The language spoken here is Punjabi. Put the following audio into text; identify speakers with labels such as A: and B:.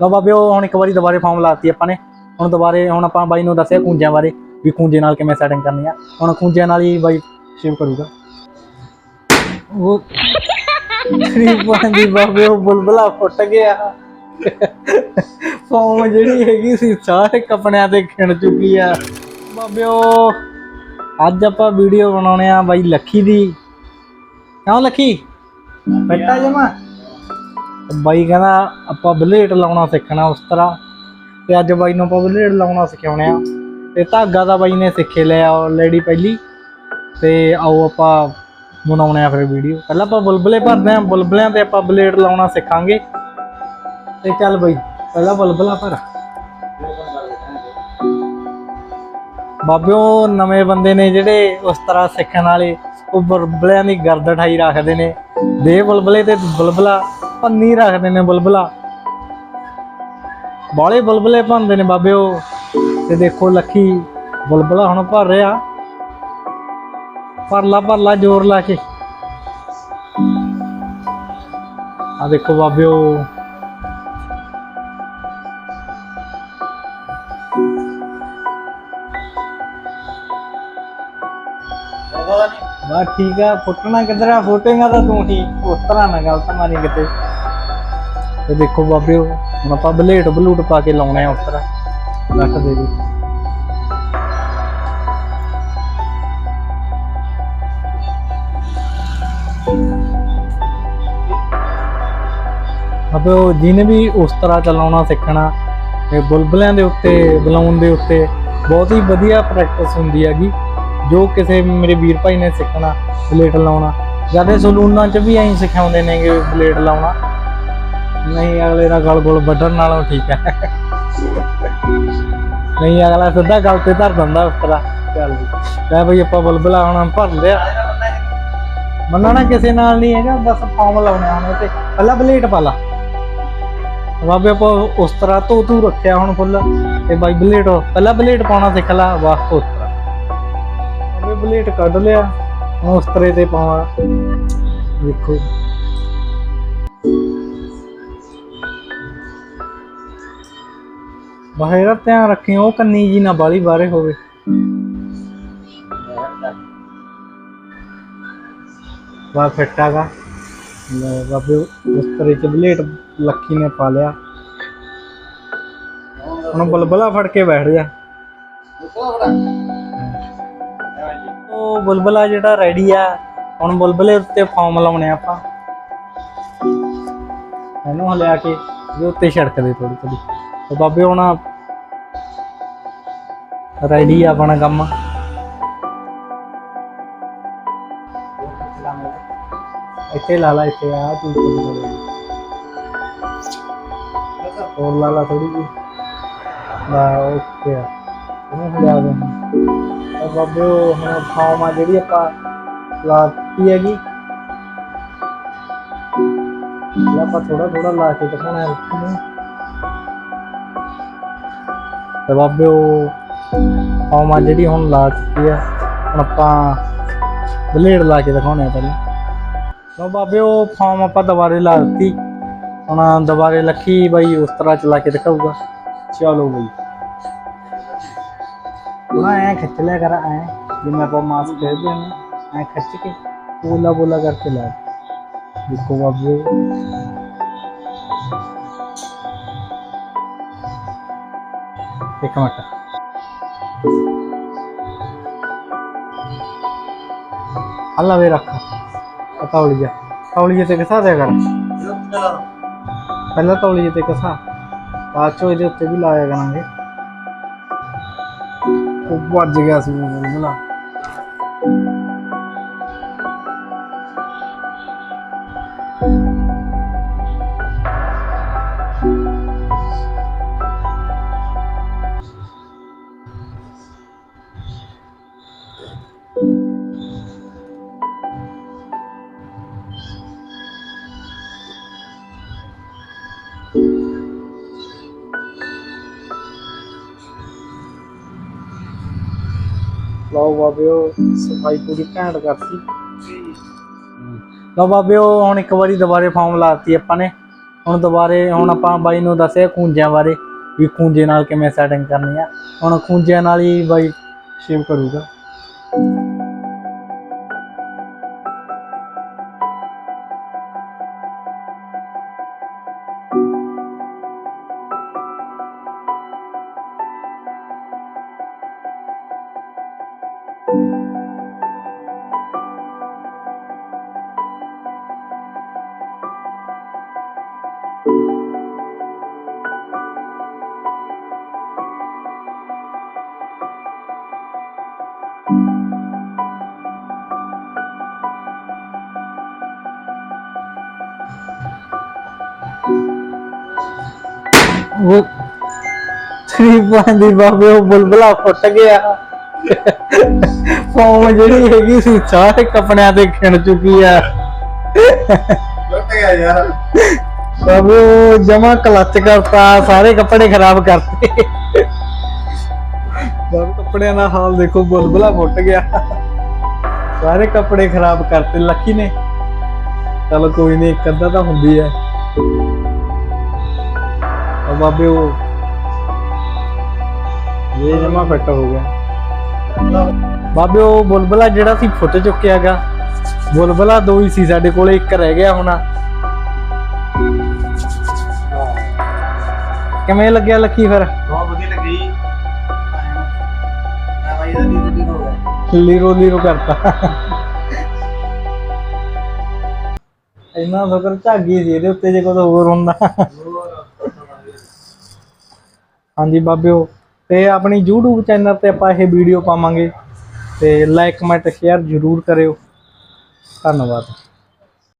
A: ਲਓ ਬਾਬੇ, ਉਹ ਹੁਣ ਇੱਕ ਵਾਰੀ ਦੁਬਾਰੇ ਫਾਰਮ ਲਾਤੀ ਆਪਾਂ ਨੇ। ਹੁਣ ਦੁਬਾਰੇ, ਹੁਣ ਆਪਾਂ ਬਾਈ ਨੂੰ ਦੱਸਿਆ ਕੁੰਜਿਆਂ ਬਾਰੇ ਵੀ ਕੁੰਜੇ ਨਾਲ ਕਿਵੇਂ ਸੈਟਿੰਗ ਕਰਨੀ ਆ। ਹੁਣ ਕੁੰਜਿਆਂ ਨਾਲ ਹੀ ਬਾਈ ਸ਼ੇਵ ਕਰੂਗਾ। ਉਹ ਰੀਪਾਂ ਦੀ ਬਾਬੇ, ਉਹ ਬੁਲਬੁਲਾ ਫੁੱਟ ਗਿਆ। ਫਾਰਮ ਜਿਹੜੀ ਹੈਗੀ ਸੀ, ਸਾਰੇ ਕੱਪੜਿਆਂ ਤੇ ਖਿਣ ਚੁੱਕੀ ਆ। ਬਾਬੇ, ਉਹ ਅੱਜ ਆਪਾਂ ਵੀਡੀਓ ਬਣਾਉਣੇ ਆ ਬਾਈ ਲੱਖੀ ਦੀ। ਕਿਉਂ ਲੱਖੀ? ਬੈਠਾ ਜਮਾ। ਬਾਈ ਕਹਿੰਦਾ ਆਪਾਂ ਬਲੇਡ ਲਾਉਣਾ ਸਿੱਖਣਾ ਉਸ ਤਰ੍ਹਾਂ ਤੇ ਅੱਜ ਬਾਈ ਨੂੰ ਆਪਾਂ ਬਲੇਡ ਲਾਉਣਾ ਸਿਖਾਉਣੇ ਆ। ਤੇ ਧਾਗਾ ਤਾਂ ਬਾਈ ਨੇ ਸਿੱਖੇ ਲਿਆ ਆਲਰੇਡੀ ਪਹਿਲੀ। ਤੇ ਆਓ ਆਪਾਂ ਬਣਾਉਣੇ ਆ ਫਿਰ ਵੀਡੀਓ ਪਹਿਲਾਂ ਆਪਾਂ ਬੁਲਬਲੇ ਭਰਦੇ ਆ, ਬੁਲਬਲਿਆਂ ਤੇ ਆਪਾਂ ਬਲੇਡ ਲਾਉਣਾ ਸਿੱਖਾਂਗੇ। ਤੇ ਚੱਲ ਬਾਈ, ਪਹਿਲਾਂ ਬੁਲਬਲਾ ਭਰ। ਬਾਬਿਓ, ਨਵੇਂ ਬੰਦੇ ਨੇ ਜਿਹੜੇ ਉਸ ਤਰ੍ਹਾਂ ਸਿੱਖਣ ਵਾਲੇ, ਉਹ ਬੁਲਬਲਿਆਂ ਦੀ ਗਰਦ ਠਾਈ ਰੱਖਦੇ ਨੇ। ਦੇ ਬੁਲਬਲੇ ਤੇ ਬੁਲਬਲਾ। ਪੰਨੀ ਰੱਖਦੇ ਨੇ ਬੁਲਬੁਲਾ। ਬਾਲੇ ਬੁਲਬੁਲੇ ਭੰਦੇ ਨੇ ਬਾਬਿਓ ਤੇ ਦੇਖੋ ਲੱਖੀ ਬੁਲਬੁਲਾ ਹੁਣ ਭਰ ਰਿਹਾ। ਭਰ ਲਾ ਭਰ ਲਾ ਜ਼ੋਰ ਲਾ ਕੇ। ਆ ਦੇਖੋ ਬਾਬਿਓ ਬਾ ਠੀਕ ਆ ਫੁੱਟਣਾ ਕਿੱਧਰ ਆ? ਫੁੱਟੇਗਾ ਤਾਂ ਤੂੰ ਹੀ। ਉਸ ਤਰ੍ਹਾਂ ਨਾ ਗਲਤ ਮਾਰੀ ਕਿਤੇ। ਤੇ ਦੇਖੋ ਬਾਬਿਓ ਹੁਣ ਆਪਾਂ ਬਲੇਟ ਬਲੂਟ ਪਾ ਕੇ ਲਾਉਣੇ ਆ ਉਸ ਤਰ੍ਹਾਂ। ਰੱਖ ਦੇ ਜੀ। ਅਬੇ ਉਹ ਜਿਹਨੇ ਵੀ ਉਸ ਤਰ੍ਹਾਂ ਚਲਾਉਣਾ, ਸਿੱਖਣਾ ਤੇ ਬੁਲਬੁਲਿਆਂ ਦੇ ਉੱਤੇ, ਬਲਾਉਣ ਦੇ ਉੱਤੇ ਬਹੁਤ ਹੀ ਵਧੀਆ ਪ੍ਰੈਕਟਿਸ ਹੁੰਦੀ ਹੈਗੀ। ਜੋ ਕਿਸੇ ਮੇਰੇ ਵੀਰ ਭਾਈ ਨੇ ਸਿੱਖਣਾ ਬਲੇਟ ਲਾਉਣਾ। ਜ਼ਿਆਦਾ ਸਲੂਨਾਂ 'ਚ ਵੀ ਐਂ ਸਿਖਾਉਂਦੇ ਨੇਗੇ ਬਲੇਡ ਲਾਉਣਾ। ਨਹੀਂ, ਅਗਲੇ ਦਾ ਗਲ ਗੋਲ ਵੱਢਣ ਨਾਲੋਂ ਠੀਕ ਹੈ। ਨਹੀਂ, ਅਗਲਾ ਸਿੱਧਾ ਗਲ ਤੇ ਧਰ ਦਿੰਦਾ ਉਸ ਚੱਲ ਵੀ ਲੈ ਬਈ, ਆਪਾਂ ਬੁਲਬੁਲਾ ਹੁਣ ਭਰ ਲਿਆ। ਮੰਨਣਾ ਕਿਸੇ ਨਾਲ ਨਹੀਂ ਹੈਗਾ, ਬਸ ਫਾਰਮ ਲਾਉਣੇ ਹੁਣ ਤੇ ਪਹਿਲਾਂ ਬਲੇਟ ਪਾ ਲਾ। ਬਾਬੇ, ਆਪਾਂ ਉਸ ਤਰ੍ਹਾਂ ਧੋ ਧੂ ਰੱਖਿਆ ਹੁਣ ਫੁੱਲ। ਤੇ ਬਾਈ, ਬਲੇਟ ਪਹਿਲਾਂ ਬਲੇਟ ਪਾਉਣਾ ਸਿੱਖ ਲਾ ਬਸ ਉਸ ਤਰ੍ਹਾਂ ਬਾਬੇ, ਬਲੇਟ ਕੱਢ ਲਿਆ। ਹੁਣ ਉਸ ਤਰ੍ਹਾਂ ਤੇ ਪਾਵਾਂ। ਦੇਖੋ ਬਸ ਬਾਹਰ ਧਿਆਨ ਰੱਖੀ, ਉਹ ਕੰਨੀ ਜੀ ਨਾ ਬਾਲੀ ਬਾਰੇ ਹੋਵੇ। ਬਾ ਫਿੱਟਾਗਾ ਲੈ ਬਾਬੇ ਉਸ ਚ ਬਲੇਟ ਲੱਖੀ ਨੇ ਪਾ ਲਿਆ। ਹੁਣ ਬਲਬਲਾ ਫੜ ਕੇ ਬੈਠ ਜਾ। ਉਹ ਬੁਲਬੁਲਾ ਜਿਹੜਾ ਰੈਡੀ ਆ, ਹੁਣ ਬੁਲਬੁਲੇ ਉੱਤੇ ਫਾਰਮ ਲਾਉਣੇ ਆ ਆਪਾਂ। ਇਹਨੂੰ ਹਲਿਆ ਕੇ, ਇਹਦੇ ਉੱਤੇ ਛੜਕ ਦੇ ਥੋੜੀ ਥੋੜੀ ਤੇ ਬਾਬੇ ਹੁਣ ਰੈਡੀ ਆ ਆਪਣਾ ਕੰਮ। ਇੱਥੇ ਲਾ ਲਾ, ਇੱਥੇ ਆ, ਤੂੰ ਹੋਰ ਲਾ ਲਾ ਥੋੜੀ ਜੀ ਬਾ ਓਕੇ ਆ। ਇਹਨੂੰ ਦੇ। ਤਾਂ ਬਾਬੇ, ਉਹ ਹੁਣ ਫਾਰਮ ਆ ਜਿਹੜੀ ਆਪਾਂ ਲਾਤੀ ਹੈਗੀ। ਆਪਾਂ ਥੋੜਾ ਥੋੜਾ ਲਾ ਕੇ ਦਿਖਾਉਣਾ ਹੈ। ਤੇ ਬਾਬੇ ਉਹ ਫਾਰਮ ਆ ਜਿਹੜੀ ਹੁਣ ਲਾ ਚੁੱਕੀ ਆ ਹੁਣ ਆਪਾਂ ਬਲੇਡ ਲਾ ਕੇ ਦਿਖਾਉਣੇ ਆ ਪਹਿਲਾਂ। ਲੋ ਬਾਬੇ ਉਹ ਫਾਰਮ ਆਪਾਂ ਦੁਬਾਰੇ ਲਾ ਦਿੱਤੀ। ਹੁਣ ਦੁਬਾਰੇ ਲੱਖੀ ਬਾਈ ਉਸ ਤਰ੍ਹਾਂ ਚਲਾ ਕੇ ਦਿਖਾਊਗਾ। ਚਲੋ ਬਈ। ਨਾ ਐ ਖਿੱਚ ਲਿਆ ਕਰ ਐ। ਜਿਵੇਂ ਆਪਾਂ ਮਾਸਕ ਖੇਡਦੇ ਹਾਂ ਐ ਖਿੱਚ ਕੇ ਬੋਲਾ ਬੋਲਾ ਕਰਕੇ ਲਾ ਦੇਖੋ ਬਾਬੂ। ਇੱਕ ਮਿੰਟ। ਅੱਲਾ ਵੇ ਰੱਖ। ਤੌਲੀਆ ਤੌਲੀਏ। ਤੇ ਕਸਾ ਦਿਆ ਕਰ? ਪਹਿਲਾਂ ਤੌਲੀਏ ਤੇ ਕਸਾ ਬਾਅਦ ਚੋਂ ਇਹਦੇ ਉੱਤੇ ਵੀ ਲਾਇਆ ਕਰਾਂਗੇ। ਉਹ ਵੱਜ ਗਿਆ ਸੀ ਬੁਲਬੁਲਾ ਲਓ ਬਾਬਿਓ ਸਫ਼ਾਈ ਪੂਰੀ ਘੈਂਟ ਕਰਤੀ। ਲਓ ਬਾਬਿਓ ਹੁਣ ਇੱਕ ਵਾਰੀ ਦੁਬਾਰੇ ਫਾਰਮ ਲਾਤੀ ਆਪਾਂ ਨੇ। ਹੁਣ ਦੁਬਾਰੇ ਹੁਣ ਆਪਾਂ ਬਾਈ ਨੂੰ ਦੱਸਿਆ ਖੂੰਜਿਆਂ ਬਾਰੇ ਵੀ ਖੂੰਜੇ ਨਾਲ ਕਿਵੇਂ ਸੈਟਿੰਗ ਕਰਨੀ ਆ। ਹੁਣ ਖੂੰਜਿਆਂ ਨਾਲ ਹੀ ਬਾਈ ਸ਼ੇਵ ਕਰੂਗਾ। ਉਹ ਤੇਰੀ ਬੰਦੀ ਬਾਬੇ ਉਹ ਬੁਲਬੁਲਾ ਫੁੱਟ ਗਿਆ। ਫੋਮ ਜਿਹੜੀ ਹੈਗੀ ਸੀ ਸਾਰੇ ਕੱਪੜਿਆਂ ਤੇ ਖਿੰਡ ਚੁੱਕੀ ਆ।
B: ਲੁੱਟ ਗਿਆ ਯਾਰ।
A: ਬਾਬੇ ਉਹ ਜਮਾ ਕਲੱਚ ਕਰਤਾ ਸਾਰੇ ਕੱਪੜੇ ਖਰਾਬ ਕਰਤੇ। ਬਾਬੇ ਕੱਪੜਿਆਂ ਦਾ ਹਾਲ ਦੇਖੋ ਬੁਲਬੁਲਾ ਫੁੱਟ ਗਿਆ। ਸਾਰੇ ਕੱਪੜੇ ਖਰਾਬ ਕਰਤੇ ਲੱਕੀ ਨੇ। ਚਲ ਕੋਈ ਨਹੀਂ ਇੱਕ ਅੱਧਾ ਤਾਂ ਹੁੰਦੀ ਹੈ ਉਹ ਬਾਬੇ ਉਹ ਇਹ ਜਮਾ ਫਿੱਟ ਹੋ ਗਿਆ। ਬਾਬੇ ਉਹ ਬੁਲਬੁਲਾ ਜਿਹੜਾ ਸੀ ਫੁੱਟ ਚੁੱਕਿਆਗਾ ਬੁਲਬੁਲਾ ਦੋ ਹੀ ਸੀ ਸਾਡੇ ਕੋਲੇ ਇੱਕ ਰਹਿ ਗਿਆ ਹੁਣ। ਕਿਵੇਂ ਲੱਗਿਆ ਲੱਕੀ ਫਿਰ?
B: ਬਹੁਤ ਵਧੀਆ ਲੱਗੀ। ਆ ਭਾਈ ਦਾ ਨੀਂਦ ਨੀਂਦ ਹੋ ਗਿਆ।
A: ਲੀਰੋ ਲੀਰੋ ਕਰਤਾ। ਇੰਨਾ ਫਕਰ ਝਾਗੀ ਸੀ ਇਹਦੇ ਉੱਤੇ ਜੇ ਕੋਈ ਹੋਰ ਹੁੰਦਾ। ਹਾਂਜੀ ਬਾਬਿਓ, ਤੇ ਆਪਣੀ YouTube ਚੈਨਲ ਤੇ ਆਪਾਂ ਇਹ ਵੀਡੀਓ ਪਾਵਾਂਗੇ, ਤੇ ਲਾਈਕ ਕਮੈਂਟ ਸ਼ੇਅਰ ਜ਼ਰੂਰ ਕਰਿਓ। ਧੰਨਵਾਦ।